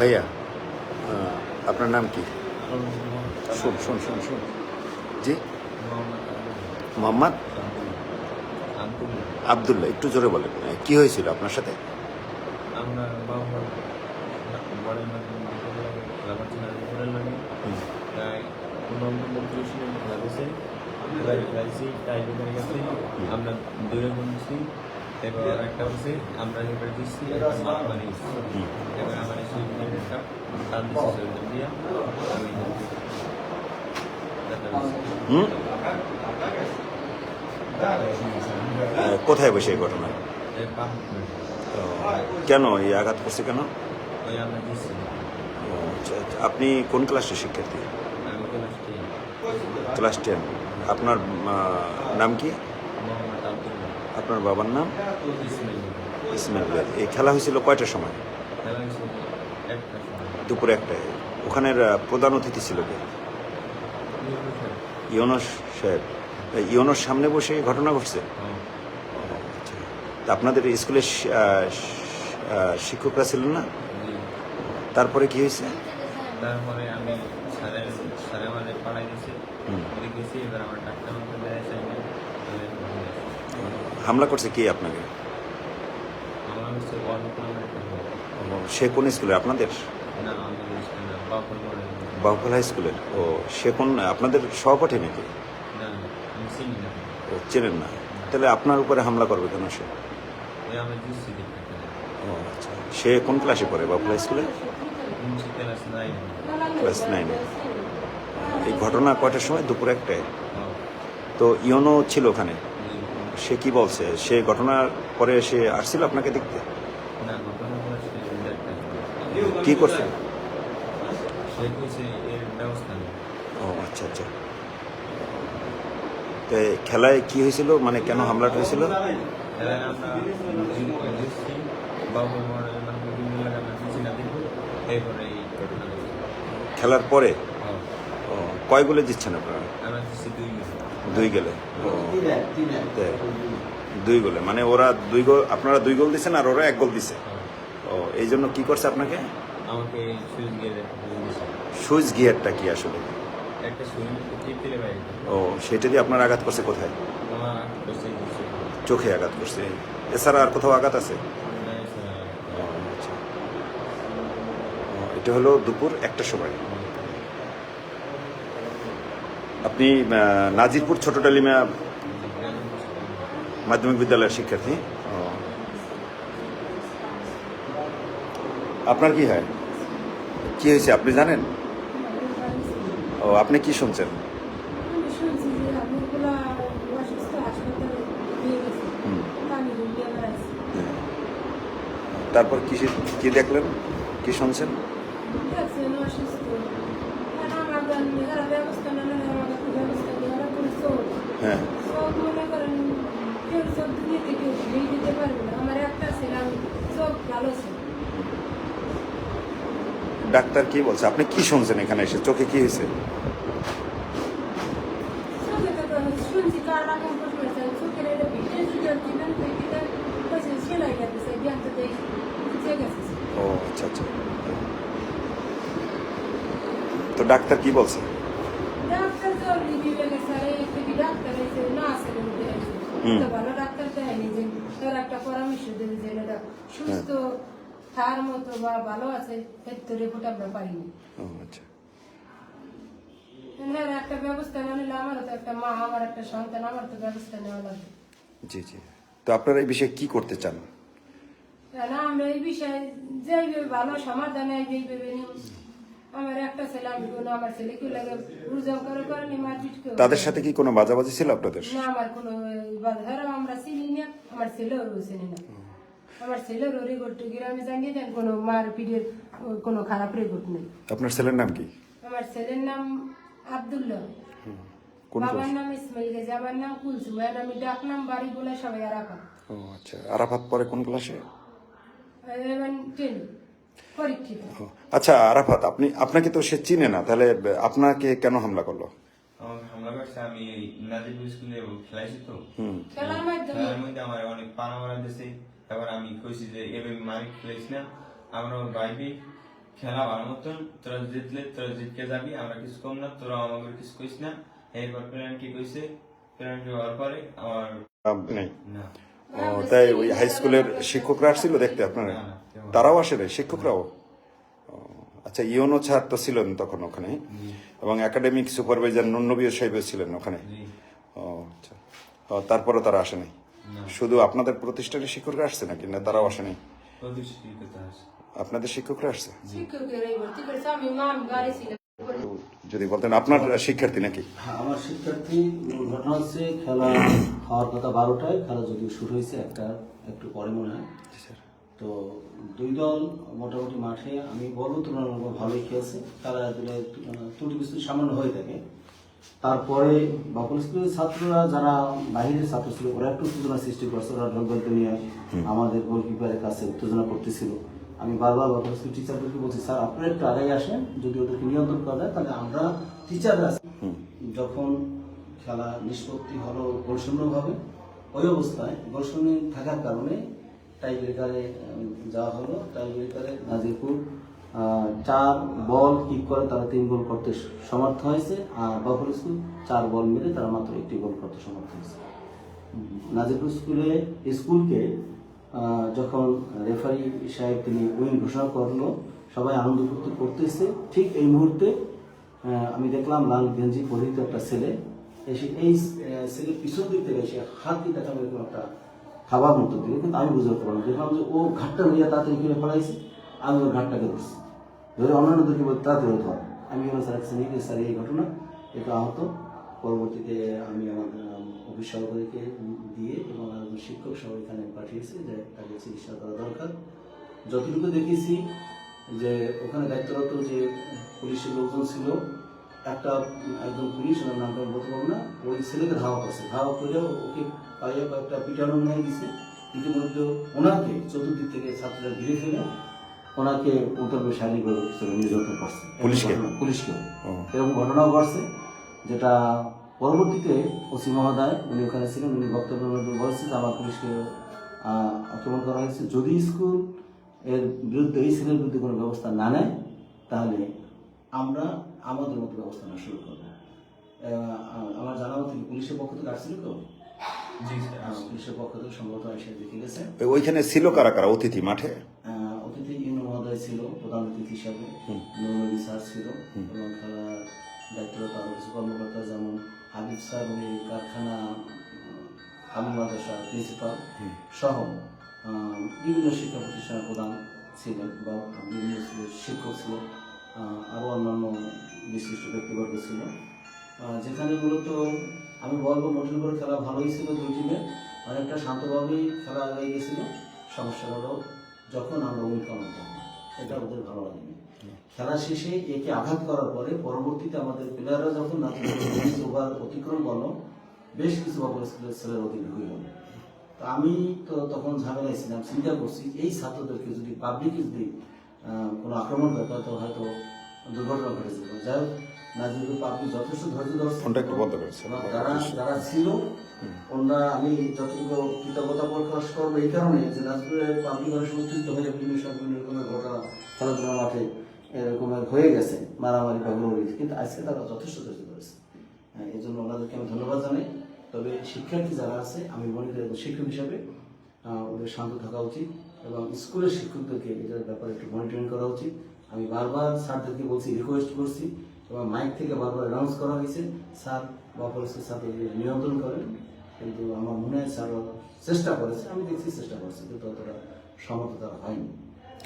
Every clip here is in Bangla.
ভাইয়া আপনার নাম কি? শুন শুন শুন শুন। জি? মোহাম্মদ? আবদুল্লাহ, একটু জোরে বলেন। কি হয়েছিল আপনার সাথে? আমরা দূরে বলছি এবার একটা হচ্ছে আমরা এবার দিচ্ছি একটা বানিয়েছি। এবার আমার একটা দিচ্ছে আমি কোথায় বসে এই ঘটনা কেন এই আঘাত করছে কেন? ওই আমরা ও, আচ্ছা, আচ্ছা। আপনি কোন ক্লাসের শিক্ষার্থী? Class ten. আপনার নাম কি? আপনার বাবার নাম? ইসমাইল। এই খেলা হয়েছিল কয়টার সময়? দুপুর একটায়। ওখানের প্রধান অতিথি ছিল কে? ইউনুস সাহেব। এই ইউনুস সামনে বসে এই ঘটনা ঘটছে? আচ্ছা। তা আপনাদের স্কুলের শিক্ষকরা ছিলেন না? তারপরে কি হয়েছে? তারপরে আমি আমাদের পাড়ায় গেছি। গেছি এবার আমার ডাক্তার হামলা করছে কে আপনাকে? সে কোন স্কুলে? আপনাদের? বাহুফল হাই স্কুলের ও সে কোন আপনাদের সহপাঠী নাকি? ও চেনেন না। তাহলে আপনার উপরে হামলা করবে কেন সে? ও আচ্ছা। সে কোন ক্লাসে পড়ে বাহুফল হাই স্কুলে ক্লাস নাই ক্লাস নাইনে এই ঘটনা কয়টার সময়? দুপুর একটায়। তো ইয়নো ছিল ওখানে? সে কি বলছে? সে ঘটনার পরে সে আসছিল আপনাকে দেখতে? কি করছে? ও আচ্ছা আচ্ছা। তো খেলায় কি হয়েছিল? মানে কেন হামলাটা হয়েছিল মানে খেলার পরে? কয় গোলে জিতছেন আপনারা? দুই গেলে। ও দুই গোলে। মানে ওরা দুই গোল আপনারা দুই গোল দিচ্ছেন আর ওরা এক গোল দিছে। ও এই জন্য কি করছে আপনাকে? আমাকে সুইচ গিয়ারটা কি আসলে? ও সেটা দিয়ে আপনার আঘাত করছে কোথায়? চোখে আঘাত করছে। এছাড়া আর কোথাও আঘাত আছে? আচ্ছা। এটা হলো দুপুর একটা সময়। আপনি নাজিরপুর ছোট ডালিমা মাধ্যমিক বিদ্যালয়ের শিক্ষার্থী। আপনার কি হয়? কি হয়েছে? আপনি জানেন? ও আপনি কি শুনছেন? তারপর কি কি দেখলেন? কি শুনছেন দেখছেন অসুস্থ আর আমার এরা ব্যবস্থা না নিলে আমার একটা ব্যবস্থা নেই ওরা কোনো চোখ হ্যাঁ চোখ মনে করেন কেউ চোখ দুনিয়াতে দিতে পারবে না। আমার একটা ছিল আমি চোখ ভালো ছিল ডাক্তার কি বলছে? আপনি কি শুনছেন এখানে এসে? চোখে কি হয়েছে? ও আচ্ছা আচ্ছা। তো ডাক্তার কি বলছে? ডাক্তার তো রিভিউ গেছে আর এই ডাক্তার এসে না আসে হুম। তো ভালো ডাক্তার দেয়নি যে তোর একটা পরামর্শ দেবে যে এটা সুস্থ থার মতো বা ভালো আছে এর আচ্ছা। একটা ব্যবস্থা না নিলে আমারও তো একটা মা আমার একটা সন্তান আমার তো ব্যবস্থা নেওয়া লাগবে। জি জি। তো আপনারা এই বিষয়ে কি করতে চান? না আমরা এই বিষয়ে যেইভাবে ভালো সমাধান হয় যেইভাবে আমার একটা ছেলে আমি কোনো আমার ছেলে কি লাগে উর্জম করে করেনি মারপিট কেউ তাদের সাথে কি কোনো বাজাবাজি ছিল আপনাদের? না আমার কোনো বাধারও আমরা চিনি না আমার ছেলেও চিনি না। আমার ছেলের রেকর্ড গ্রামে জানিয়ে দেন কোনো মার পিঠের কোনো খারাপ রেকর্ড নেই। আপনার ছেলের নাম কি? আমার ছেলের নাম আবদুল্লাহ। কোন বাবার নাম ইসমাইল গেছে আমার নাম কুলসুম। এর আমি ডাক নাম বাড়ি বলে সবাই রাখা ও আচ্ছা। আরাফাত পরে কোন ক্লাসে? এবার টেন পরীক্ষিত। আচ্ছা আরাফাত আপনি আপনাকে তো সে চিনে না। তাহলে আপনাকে কেন হামলা করল? হামলা করছে আমি এই নাজিবুল স্কুলে খেলাইছি তো। হুম। খেলার মাধ্যমে? খেলার মধ্যে আমার অনেক পানা মারা দিয়েছে এবার আমি কইছি যে এভাবে মারি খেলাইছি না আমার বাইবে খেলা ভালো মতন। তোরা জিতলে তোরা জিতকে যাবি আমরা কিছু কম না তোরা আমাকে কিছু কইস না। এরপর কি কইছে। কি হওয়ার পরে আমার নেই। না। ও, তাই ওই হাই স্কুলের শিক্ষকরা আসছিল দেখতে আপনারা? তারাও আসে নাই শিক্ষকরাও? আচ্ছা ইওনো স্যার তো ছিলেন তখন ওখানে? এবং একাডেমিক সুপারভাইজার নন্নবীয় সাহেবও ছিলেন ওখানে? ও আচ্ছা। ও, তারপরও তারা আসে নাই? শুধু আপনাদের প্রতিষ্ঠানের শিক্ষকরা আসছে নাকি? না তারাও আসে নাই আপনাদের শিক্ষকরা আসছে? যদি বলতেন আপনার শিক্ষার্থী নাকি? হ্যাঁ, আমার শিক্ষার্থী ঘটনা হচ্ছে খেলা হওয়ার কথা বারোটায় খেলা যদিও শুরু হয়েছে একটা একটু পরে মনে হয়। তো দুই দল মোটামুটি মাঠে আমি বলব তুলনামূলক ভালোই খেলছে। খেলা দিলে ত্রুটি বিস্তুটি সামান্য হয়ে থাকে। তারপরে বাপুল স্কুলের ছাত্ররা যারা বাহিরের ছাত্র ছিল ওরা একটু উত্তেজনা সৃষ্টি করছে ওরা ঢলবলতে নিয়ে আমাদের গোলকিপারের কাছে উত্তেজনা করতেছিল। আমি বারবার বাপুল স্কুল টিচারদেরকে বলছি স্যার আপনারা একটু আগে আসেন যদি ওদেরকে নিয়ন্ত্রণ করা যায় তাহলে আমরা টিচাররা যখন খেলা নিষ্পত্তি হলো গোলশূন্যভাবে ওই অবস্থায় গোলশূন্য থাকার কারণে টাই ব্রেকারে যাওয়া হলো। টাই ব্রেকারে নাজিরপুর চার বল কিক করে তারা তিন গোল করতে সমর্থ হয়েছে, আর বাফল স্কুল চার বল মিলে তারা মাত্র একটি গোল করতে সমর্থ হয়েছে। নাজিরপুর স্কুলে, স্কুলকে যখন রেফারি সাহেব তিনি উইন ঘোষণা করল, সবাই আনন্দ ফুর্তি করতেছে। ঠিক এই মুহূর্তে আমি দেখলাম লাল গেঞ্জি পরিহিত একটা ছেলে। এসে এই ছেলের পিছন দিক থেকে এসে হাত দিয়ে দেখানো এরকম একটা খাবার মতো দিল। কিন্তু আমি বুঝতে পারলাম দেখলাম যে ও ঘাটটা লইয়া তাড়াতাড়ি কিনে ফেলাইছে, আমি ওর ঘাটটাকে ধরছি। ধরে অন্যান্যদেরকে বলতে তাড়াতাড়ি ধর। আমি ওনার স্যার কাছে নিয়ে স্যার এই ঘটনা এটা আহত পরবর্তীতে আমি আমাদের আম, অফিস সহকারীকে দিয়ে এবং শিক্ষক সহ এখানে পাঠিয়েছি যে তাকে চিকিৎসা করা দরকার। যতটুকু দেখেছি যে ওখানে দায়িত্বরত যে পুলিশের লোকজন ছিল একটা একজন পুলিশ ওনার নামটা বলতে পারব না ওই ছেলেকে ধাওয়া করছে। ধাওয়া করে ওকে পাইয়ে কয়েকটা পিটানো নিয়ে দিছে ইতিমধ্যে ওনাকে চতুর্দিক থেকে ছাত্ররা ঘিরে ফেলে ওনাকে উত্তরবে শারীরিকভাবে কিছু নির্যাতন করছে পুলিশকে? পুলিশকে এরকম ঘটনাও ঘটছে যেটা পরবর্তীতে ওসি মহোদয় উনি ওখানে ছিলেন উনি বক্তব্যের মধ্যে বলেছেন যে আমার পুলিশকে আক্রমণ করা হয়েছে। যদি স্কুলের বিরুদ্ধে এই ছেলের বিরুদ্ধে কোনো ব্যবস্থা না নেয় তাহলে আমরা আমাদের মতো ব্যবস্থা নেওয়া শুরু করব। আমার জানা মতো পুলিশের পক্ষ থেকে আসছিল স্যার আহ, পুলিশের পক্ষ থেকে সম্ভবত এসে দেখে গেছে। ওইখানে ছিল কারা কারা? অতিথি মাঠে? আহ, অতিথি মহোদয় ছিল প্রধান অতিথি হিসাবে নৌনবী স্যার ছিল এবং খেলার দায়িত্বরত আরও কিছু কর্মকর্তা যেমন হাবিব স্যার উনি কারখানা আমি মাদ্রাসা প্রিন্সিপাল সহ বিভিন্ন শিক্ষা প্রতিষ্ঠানের প্রধান ছিলেন বা বিভিন্ন শিক্ষক ছিল আহ, আরও অন্যান্য বিশিষ্ট ব্যক্তিবর্গ ছিল। যেখানে মূলত আমি বলব মোটের উপর খেলা ভালোই ছিল দুই টিমের অনেকটা শান্তভাবেই খেলা আগে গেছিল। সমস্যা হলো যখন আমরা উইন কাউন্ট এটা ওদের ভালো লাগেনি। খেলা শেষে একে আঘাত করার পরে পরবর্তীতে আমাদের প্লেয়াররা যখন ওভার অতিক্রম করল বেশ কিছু বাবুল স্কুলের ছেলের গেল। তো আমি তো তখন ঝামেলায় ছিলাম চিন্তা করছি এই ছাত্রদেরকে যদি পাবলিক যদি কোনো আক্রমণ করে তো হয়তো দুর্ঘটনা ঘটে যেত যাই হোক নাজিরুল পাবলিক যথেষ্ট ধৈর্য ধরছে। যারা যারা ছিল ওনারা আমি যতটুকু কৃতজ্ঞতা প্রকাশ করব এই কারণে যে নাজপুরের পাবলিক মানুষ উত্তেজিত হয়ে বিভিন্ন সময় বিভিন্ন রকমের ঘটনা খেলাধুলা মাঠে এরকমের হয়ে গেছে মারামারি বা গুলোরি কিন্তু আজকে তারা যথেষ্ট ধৈর্য ধরেছে হ্যাঁ, এই জন্য ওনাদেরকে আমি ধন্যবাদ জানাই। তবে শিক্ষার্থী যারা আছে আমি মনে করি শিক্ষক হিসাবে ওদের শান্ত থাকা উচিত এবং স্কুলের শিক্ষকদেরকে এটার ব্যাপারে একটু মনিটরিং করা উচিত। আমি বারবার স্যারদেরকে বলছি রিকোয়েস্ট করছি এবং মাইক থেকে বারবার অ্যানাউন্স করা হয়েছে। স্যার বা পরিস্থিতির সাথে নিয়ন্ত্রণ করেন। কিন্তু আমার মনে হয় স্যার চেষ্টা করেছে আমি দেখছি চেষ্টা করছে কিন্তু অতটা সমর্থ তারা হয়নি।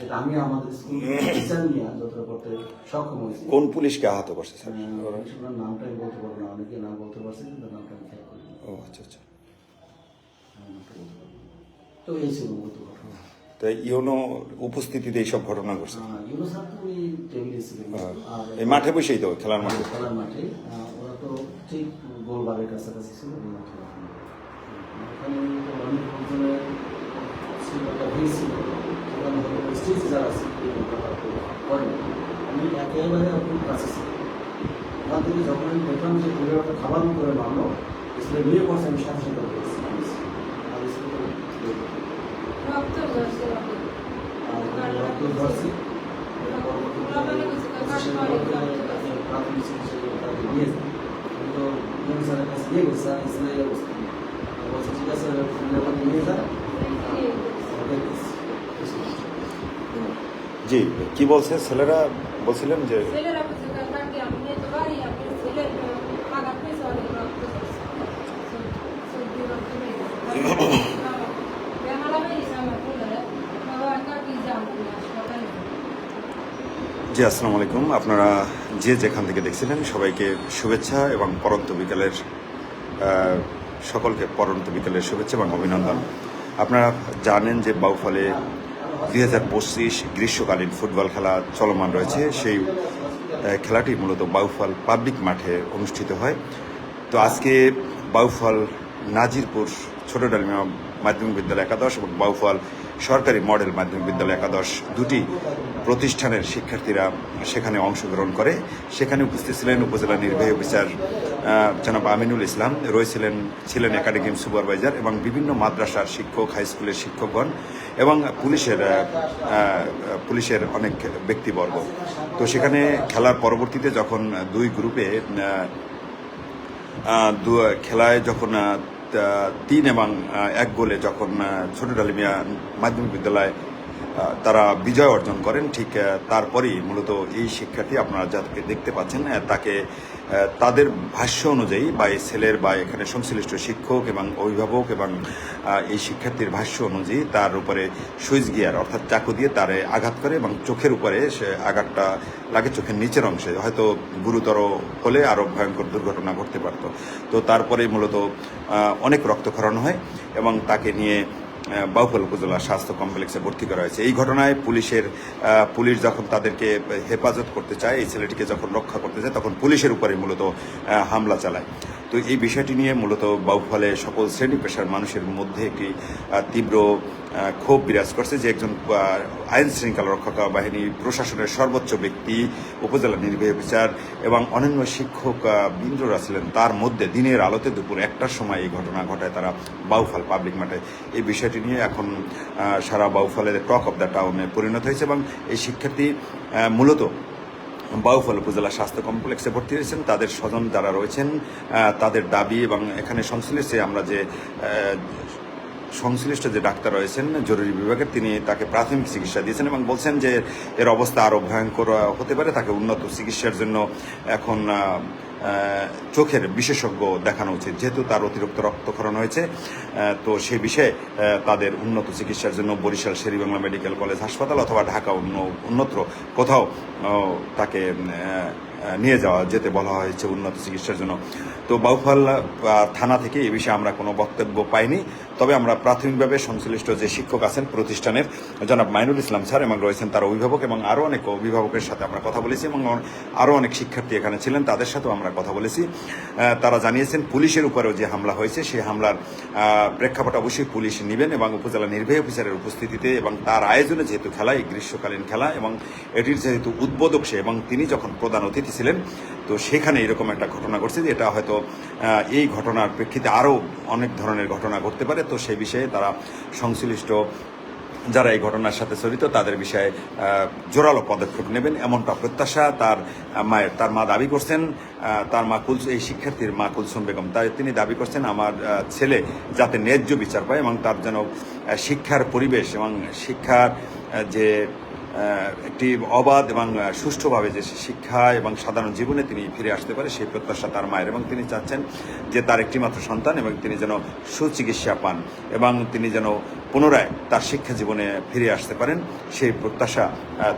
এটা আমি আমাদের স্কুল টিচার নিয়ে যতটা করতে সক্ষম হয়েছি কোন পুলিশকে আহত করছে স্যার? ওনার নামটা আমি বলতে পারব না অনেকে নাম বলতে পারছে কিন্তু নামটা আমি খেয়াল করি ও আচ্ছা আচ্ছা। তো এই ছিল মূলত ঘটনা। তো ইউনো উপস্থিতিতে এইসব ঘটনা ঘটছে? আহ, স্যার তো উনি টেবিলে ছিলেন। এই মাঠে বসেই তো খেলার মাঠে? খেলার মাঠে। ওরা তো ঠিক গোলবারের কাছাকাছি ছিল তো অনেক লোকজনের ছিল একটা ভিড় ছিল সেখানে যারা করেন আমি একেবারে খুব কাছে ওখান থেকে যখন আমি দেখলাম যে পরিবারটা খাবার করে মানলো স্কুলে নিয়ে পড়ছে আমি সাথে সাথে স্কুলে প্রাথমিক চিকিৎসা নিয়ে গেছি স্যার ঠিক আছে নিয়ে যান জি কি বলছে? ছেলেরা বলছিলেন যে জি আসসালামু আলাইকুম। আপনারা যে যেখান থেকে দেখছিলেন সবাইকে শুভেচ্ছা এবং পরন্ত বিকেলের সকলকে পরন্ত বিকেলের শুভেচ্ছা এবং অভিনন্দন। আপনারা জানেন যে বাউফলে দুই হাজার পঁচিশ গ্রীষ্মকালীন ফুটবল খেলা চলমান রয়েছে। সেই খেলাটি মূলত বাউফল পাবলিক মাঠে অনুষ্ঠিত হয়। তো আজকে বাউফল নাজিরপুর ছোট ডালিমা মাধ্যমিক বিদ্যালয় একাদশ এবং বাউফল সরকারি মডেল মাধ্যমিক বিদ্যালয় একাদশ দুটি প্রতিষ্ঠানের শিক্ষার্থীরা সেখানে অংশগ্রহণ করে। সেখানে উপস্থিত ছিলেন উপজেলা নির্বাহী অফিসার জনাব আমিনুল ইসলাম রয়েছিলেন ছিলেন একাডেমি সুপারভাইজার এবং বিভিন্ন মাদ্রাসার শিক্ষক, হাই স্কুলের শিক্ষকগণ এবং পুলিশের পুলিশের অনেক ব্যক্তিবর্গ। তো সেখানে খেলার পরবর্তীতে যখন দুই গ্রুপে খেলায় যখন তিন এবং এক গোলে যখন ছোট ডালিমিয়া মাধ্যমিক বিদ্যালয় তারা বিজয় অর্জন করেন, ঠিক তারপরেই মূলত এই শিক্ষার্থী আপনারা যাকে দেখতে পাচ্ছেন তাকে তাদের ভাষ্য অনুযায়ী বা এই ছেলের বা এখানে সংশ্লিষ্ট শিক্ষক এবং অভিভাবক এবং এই শিক্ষার্থীর ভাষ্য অনুযায়ী তার উপরে সুইচ গিয়ার, অর্থাৎ চাকু দিয়ে তারে আঘাত করে এবং চোখের উপরে সে আঘাতটা লাগে চোখের নিচের অংশে, হয়তো গুরুতর হলে আরও ভয়ঙ্কর দুর্ঘটনা ঘটতে পারত। তো তারপরে মূলত অনেক রক্তক্ষরণ হয় এবং তাকে নিয়ে বাউফল উপজেলা স্বাস্থ্য কমপ্লেক্সে ভর্তি করা হয়েছে। এই ঘটনায় পুলিশের পুলিশ যখন তাদেরকে হেফাজত করতে চায়, এই ছেলেটিকে যখন রক্ষা করতে চায়, তখন পুলিশের উপরে মূলত হামলা চালায়। তো এই বিষয়টি নিয়ে মূলত বাউফলে সকল শ্রেণি পেশার মানুষের মধ্যে একটি তীব্র ক্ষোভ বিরাজ করছে যে একজন আইন শৃঙ্খলা রক্ষক বাহিনী প্রশাসনের সর্বোচ্চ ব্যক্তি, উপজেলা নির্বাহী বিচার এবং অন্যান্য শিক্ষক বৃন্দরা ছিলেন। তার মধ্যে দিনের আলোতে দুপুর একটার সময় এই ঘটনা ঘটায় তারা বাউফল পাবলিক মাঠে। এই বিষয়টি নিয়ে এখন সারা বাউফলের টক অফ দ্য টাউনে পরিণত হয়েছে এবং এই শিক্ষার্থী মূলত বাউফল উপজেলা স্বাস্থ্য কমপ্লেক্সে ভর্তি হয়েছেন। তাদের স্বজন যারা রয়েছেন তাদের দাবি এবং এখানে সংশ্লিষ্ট আমরা যে সংশ্লিষ্ট যে ডাক্তার রয়েছেন, জরুরি বিভাগের, তিনি তাকে প্রাথমিক চিকিৎসা দিয়েছেন এবং বলছেন যে এর অবস্থা আরও ভয়ঙ্কর হতে পারে। তাকে উন্নত চিকিৎসার জন্য এখন চোখের বিশেষজ্ঞ দেখানো উচিত, যেহেতু তার অতিরিক্ত রক্তক্ষরণ হয়েছে। তো সে বিষয়ে তাদের উন্নত চিকিৎসার জন্য বরিশাল শেরিবাংলা মেডিকেল কলেজ হাসপাতাল অথবা ঢাকা অন্য, অন্যত্র কোথাও তাকে নিয়ে যাওয়া, যেতে বলা হয়েছে উন্নত চিকিৎসার জন্য। তো বাউফাল থানা থেকে এ বিষয়ে আমরা কোনো বক্তব্য পাইনি। তবে আমরা প্রাথমিকভাবে সংশ্লিষ্ট যে শিক্ষক আছেন প্রতিষ্ঠানের জনাব মাইনুল ইসলাম স্যার এবং রয়েছেন তার অভিভাবক এবং আরও অনেক অভিভাবকের সাথে আমরা কথা বলেছি এবং আরও অনেক শিক্ষার্থী এখানে ছিলেন, তাদের সাথেও আমরা কথা বলেছি। তারা জানিয়েছেন পুলিশের উপরেও যে হামলা হয়েছে সেই হামলার প্রেক্ষাপট অবশ্যই পুলিশ নেবেন এবং উপজেলা নির্বাহী অফিসারের উপস্থিতিতে এবং তার আয়োজনে যেহেতু খেলা, এই গ্রীষ্মকালীন খেলা এবং এটির যেহেতু উদ্বোধক সে এবং তিনি যখন প্রধান অতিথি ছিলেন তো সেখানে এরকম একটা ঘটনা ঘটছে যে এটা হয়তো এই ঘটনার প্রেক্ষিতে আরও অনেক ধরনের ঘটনা ঘটতে পারে। তো সেই বিষয়ে তারা সংশ্লিষ্ট যারা এই ঘটনার সাথে জড়িত, তাদের বিষয়ে জোরালো পদক্ষেপ নেবেন এমনটা প্রত্যাশা তার মায়ের, তার মা দাবি করছেন। তার মা কুলস, এই শিক্ষার্থীর মা কুলসুম বেগম, তাই তিনি দাবি করছেন আমার ছেলে যাতে ন্যায্য বিচার পায় এবং তার যেন শিক্ষার পরিবেশ এবং শিক্ষার যে একটি অবাধ এবং সুষ্ঠুভাবে যে শিক্ষা এবং সাধারণ জীবনে তিনি ফিরে আসতে পারে, সেই প্রত্যাশা তার মায়ের। এবং তিনি চাচ্ছেন যে তার একটিমাত্র সন্তান এবং তিনি যেন সুচিকিৎসা পান এবং তিনি যেন পুনরায় তার শিক্ষা জীবনে ফিরে আসতে পারেন, সেই প্রত্যাশা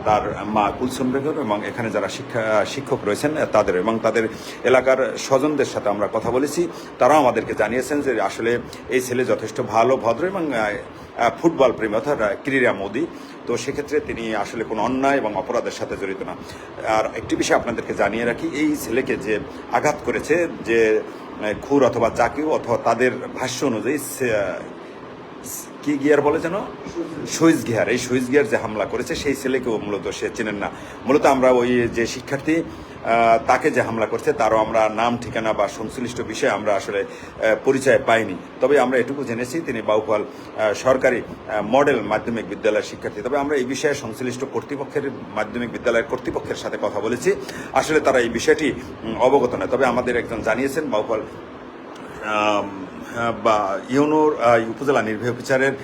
তার মা কুলসুম বেগম এবং এখানে যারা শিক্ষা শিক্ষক রয়েছেন তাদের এবং তাদের এলাকার স্বজনদের সাথে আমরা কথা বলেছি। তারাও আমাদেরকে জানিয়েছেন যে আসলে এই ছেলে যথেষ্ট ভালো, ভদ্র এবং ফুটবল প্রেমী, অর্থাৎ ক্রীড়া মোদী। তো সেক্ষেত্রে তিনি আসলে কোনো অন্যায় এবং অপরাধের সাথে জড়িত না। আর একটি বিষয় আপনাদেরকে জানিয়ে রাখি, এই ছেলেকে যে আঘাত করেছে, যে খুর অথবা জাকিউ অথবা তাদের ভাষ্য অনুযায়ী কি গিয়ার বলে যেন? Switch gear. এই সুইচ গিয়ার যে হামলা করেছে, সেই ছেলেকেও মূলত সে চেনেন না। মূলত আমরা ওই যে শিক্ষার্থী তাকে যে হামলা করছে, তারও আমরা নাম, ঠিকানা বা সংশ্লিষ্ট বিষয়ে আমরা আসলে পরিচয় পাইনি। তবে আমরা এটুকু জেনেছি, তিনি বাউফল সরকারি মডেল মাধ্যমিক বিদ্যালয়ের শিক্ষার্থী। তবে আমরা এই বিষয়ে সংশ্লিষ্ট কর্তৃপক্ষের মাধ্যমিক বিদ্যালয়ের কর্তৃপক্ষের সাথে কথা বলেছি। আসলে তারা এই বিষয়টি অবগত নয়। তবে আমাদের একজন জানিয়েছেন, বাউফল বা ইউনোর উপজেলা নির্বাহী অফিসারের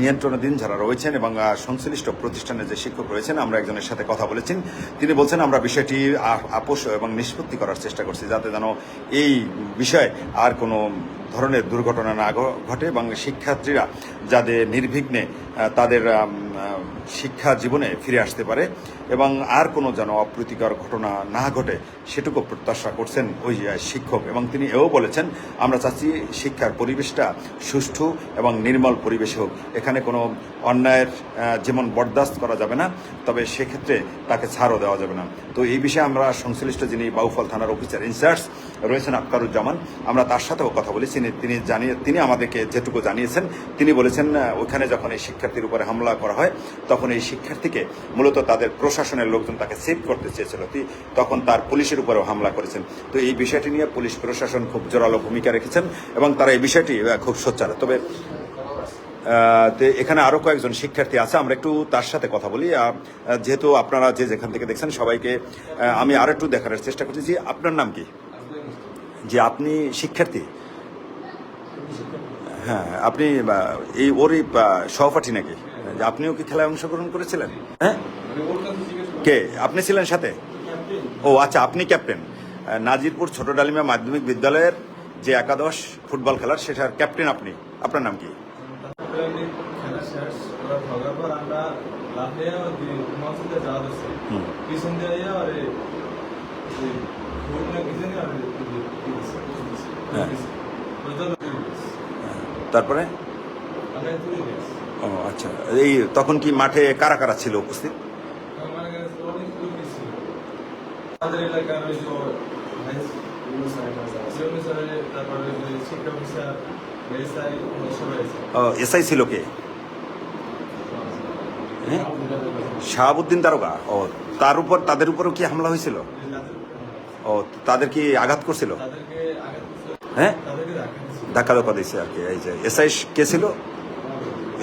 নিয়ন্ত্রণাধীন যারা রয়েছেন এবং সংশ্লিষ্ট প্রতিষ্ঠানের যে শিক্ষক রয়েছেন, আমরা একজনের সাথে কথা বলেছেন। তিনি বলছেন, আমরা বিষয়টি আপোষ এবং নিষ্পত্তি করার চেষ্টা করছি যাতে যেন এই বিষয়ে আর কোনো ধরনের দুর্ঘটনা না ঘটে এবং শিক্ষার্থীরা যাদের নির্বিঘ্নে তাদের শিক্ষা জীবনে ফিরে আসতে পারে। এবং আর কোনো যেন অপ্রীতিকর ঘটনা না ঘটে সেটুকু প্রত্যাশা করছেন ওই শিক্ষক। এবং তিনি এও বলেছেন আমরা চাচ্ছি শিক্ষার পরিবেশটা সুষ্ঠু এবং নির্মল পরিবেশে হোক। এখানে কোনো অন্যায়ের যেমন বরদাস্ত করা যাবে না তবে সেক্ষেত্রে তাকে ছাড়ও দেওয়া যাবে না। তো এই বিষয়ে আমরা সংশ্লিষ্ট যিনি বাউফল থানার অফিসার ইনচার্জ রয়েছেন আক্তারুজ্জামান আমরা তার সাথেও কথা বলেছি। তিনি- জানিয়ে তিনি আমাদেরকে যেটুকু জানিয়েছেন তিনি বলেছেন আহ, ওইখানে যখন এই শিক্ষার্থীর উপরে হামলা করা হয় তখন এই শিক্ষার্থীকে মূলত তাদের প্রশাসনের লোকজন তাকে সেভ করতে চেয়েছিল। তখন তার পুলিশের উপরেও হামলা করেছেন। তো এই বিষয়টি নিয়ে পুলিশ প্রশাসন খুব জোরালো ভূমিকা রেখেছেন এবং তারা এই বিষয়টি খুব সোচ্চার। তবে এখানে আরও কয়েকজন শিক্ষার্থী আছে, আমরা একটু তার সাথে কথা বলি। যেহেতু আপনারা যে যেখান থেকে দেখছেন সবাইকে আমি আর একটু দেখানোর চেষ্টা করছি যে আপনার নাম কি? যে আপনি শিক্ষার্থী? হ্যাঁ আপনি এই ওরই সহপাঠী নাকি? যে আপনিও কি খেলায় অংশগ্রহণ করেছিলেন? হ্যাঁ? কে? আপনি ছিলেন সাথে? ও আচ্ছা আপনি ক্যাপ্টেন। নাজিরপুর ছোট ডালিমা মাধ্যমিক বিদ্যালয়ের যে একাদশ ফুটবল খেলার সেটার ক্যাপ্টেন আপনি। আপনার নাম কি? হ্যাঁ। তারপরে? ও আচ্ছা। এই তখন কি মাঠে কারা কারা ছিল উপস্থিত? এসআই ছিল কে? হ্যাঁ? শাহাবুদ্দিন দারোগা ও তার উপর তাদের উপরও কি হামলা হয়েছিল? ও তাদের কি আঘাত করছিল? হ্যাঁ? ধাক্কা ধোকা দিয়েছে আর কি এই যে। এসআই কে ছিল?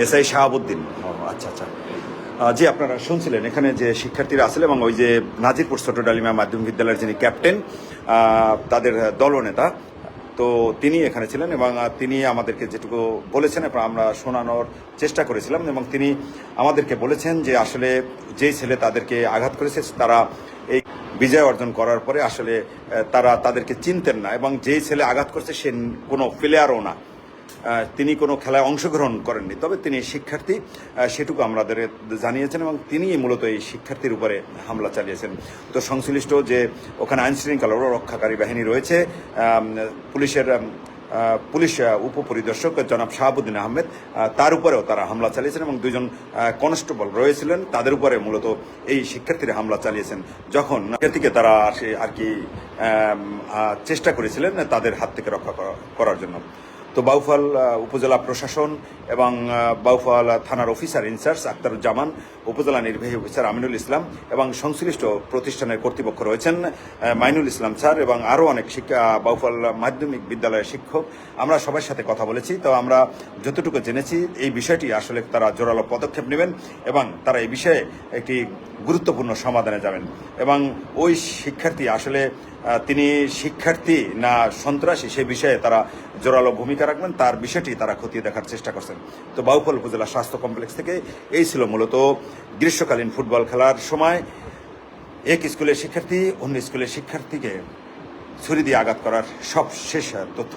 এসআই শাহাবুদ্দিন। আচ্ছা আচ্ছা। জি, আপনারা শুনছিলেন এখানে যে শিক্ষার্থীরা আছেন এবং ওই যে নাজিরপুর ছোট ডালিমা মাধ্যমিক বিদ্যালয়ের যিনি ক্যাপ্টেন তাদের দলনেতা, তো তিনি এখানে ছিলেন এবং তিনি আমাদেরকে যেটুকু বলেছেন এবং আমরা শোনানোর চেষ্টা করেছিলাম এবং তিনি আমাদেরকে বলেছেন যে আসলে যেই ছেলে তাদেরকে আঘাত করেছে, তারা এই বিজয় অর্জন করার পরে আসলে তারা তাদেরকে চিনতেন না এবং যেই ছেলে আঘাত করছে সে কোনো প্লেয়ারও না। তিনি কোনো খেলায় অংশগ্রহণ করেননি। তবে তিনি শিক্ষার্থী সেটুকু আমাদের জানিয়েছেন এবং তিনি মূলত এই শিক্ষার্থীর উপরে হামলা চালিয়েছেন। তো সংশ্লিষ্ট যে ওখানে আইন শৃঙ্খলা রক্ষাকারী বাহিনী রয়েছে পুলিশের পুলিশ উপপরিদর্শক জনাব শাহাবুদ্দিন আহমেদ তার উপরেও তারা হামলা চালিয়েছেন এবং দুজন কনস্টেবল রয়েছিলেন। তাদের উপরে মূলত এই শিক্ষার্থীরা হামলা চালিয়েছেন। যখন শিক্ষার্থীকে তারা আর কি চেষ্টা করেছিলেন তাদের হাত থেকে রক্ষা করা- করার জন্য। তো বাউফল উপজেলা প্রশাসন এবং বাউফল থানার অফিসার ইনচার্জ আক্তারুজ্জামান, উপজেলা নির্বাহী অফিসার আমিনুল ইসলাম এবং সংশ্লিষ্ট প্রতিষ্ঠানের কর্তৃপক্ষ রয়েছেন মাইনুল ইসলাম স্যার এবং আরও অনেক শিক্ষা, বাউফল মাধ্যমিক বিদ্যালয়ের শিক্ষক। আমরা সবার সাথে কথা বলেছি, তো আমরা যতটুকু জেনেছি এই বিষয়টি আসলে তারা জোরালো পদক্ষেপ নেবেন এবং তারা এই বিষয়ে একটি গুরুত্বপূর্ণ সমাধানে যাবেন। এবং ওই শিক্ষার্থী আসলে তিনি শিক্ষার্থী না সন্ত্রাসী সে বিষয়ে তারা জোরালো ভূমিকা রাখবেন। তার বিষয়টি তারা খতিয়ে দেখার চেষ্টা করছেন। তো বাউফল উপজেলা স্বাস্থ্য কমপ্লেক্স থেকে এই ছিল মূলত গ্রীষ্মকালীন ফুটবল খেলার সময়। এক স্কুলের শিক্ষার্থী অন্য স্কুলের শিক্ষার্থীকে ছুরি দিয়ে আঘাত করার সব শেষ তথ্য